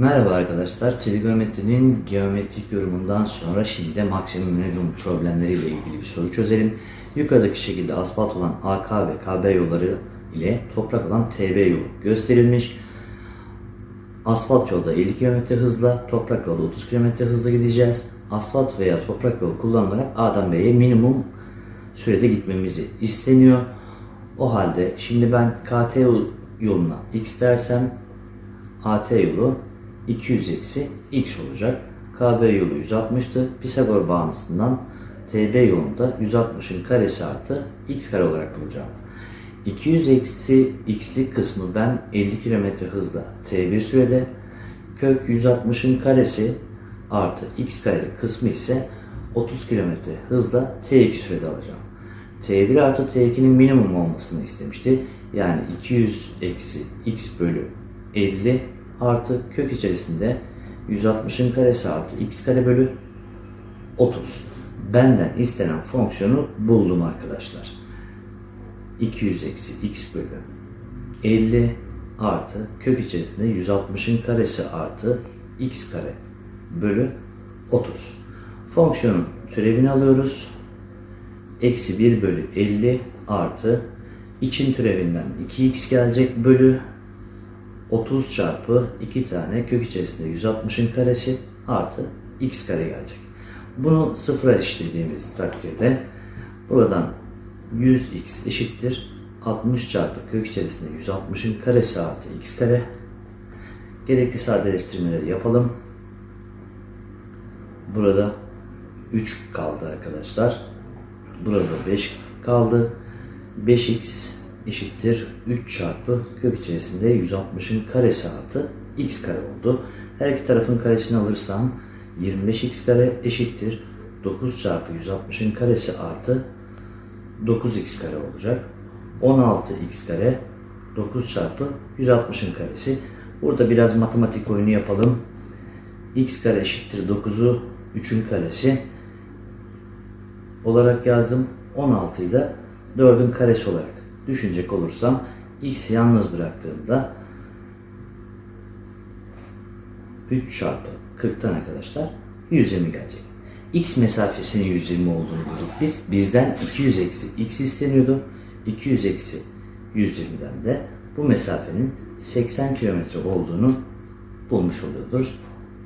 Merhaba arkadaşlar. Trigonometrinin geometrik yorumundan sonra şimdi de maksimum minimum problemleriyle ilgili bir soru çözelim. Yukarıdaki şekilde asfalt olan AK ve KB yolları ile toprak olan TB yolu gösterilmiş. Asfalt yolda 50 km hızla, toprak yolda 30 km hızla gideceğiz. Asfalt veya toprak yolu kullanılarak A'dan B'ye minimum sürede gitmemizi isteniyor. O halde şimdi ben KT yoluna x dersem AT yolu 200 eksi x olacak. KB yolu 160'tı. Pisagor bağıntısından TB yolunda 160'ın karesi artı x kare olarak bulacağım. 200 eksi x'lik kısmı ben 50 km hızla t1 sürede kök 160'ın karesi artı x kare kısmı ise 30 km hızla t2 sürede alacağım. t1 artı t2'nin minimum olmasını istemişti. Yani 200 eksi x bölü 50 artı kök içerisinde 160'ın karesi artı x kare bölü 30. Benden istenen fonksiyonu buldum arkadaşlar. 200 eksi x bölü 50 artı kök içerisinde 160'ın karesi artı x kare bölü 30. Fonksiyonun türevini alıyoruz. Eksi 1 bölü 50 artı için türevinden 2x gelecek bölü 30 çarpı 2 tane kök içerisinde 160'ın karesi artı x kare gelecek. Bunu sıfıra eşitlediğimiz takdirde buradan 100x eşittir 60 çarpı kök içerisinde 160'ın karesi artı x kare. Gerekli sadeleştirmeleri yapalım. Burada 3 kaldı arkadaşlar. Burada 5 kaldı. 5x eşittir 3 çarpı kök içerisinde 160'ın karesi artı x kare oldu. Her iki tarafın karesini alırsam 25x kare eşittir 9 çarpı 160'ın karesi artı 9x kare olacak. 16x kare 9 çarpı 160'ın karesi. Burada biraz matematik oyunu yapalım. x kare eşittir 9'u 3'ün karesi olarak yazdım. 16'yı da 4'ün karesi olarak düşünecek olursam x'i yalnız bıraktığımda 3 çarpı 40'tan arkadaşlar 120 gelecek. X mesafesinin 120 olduğunu bulduk biz. Bizden 200 eksi x isteniyordu. 200 eksi 120'den de bu mesafenin 80 kilometre olduğunu bulmuş oluyordur.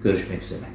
Görüşmek üzere.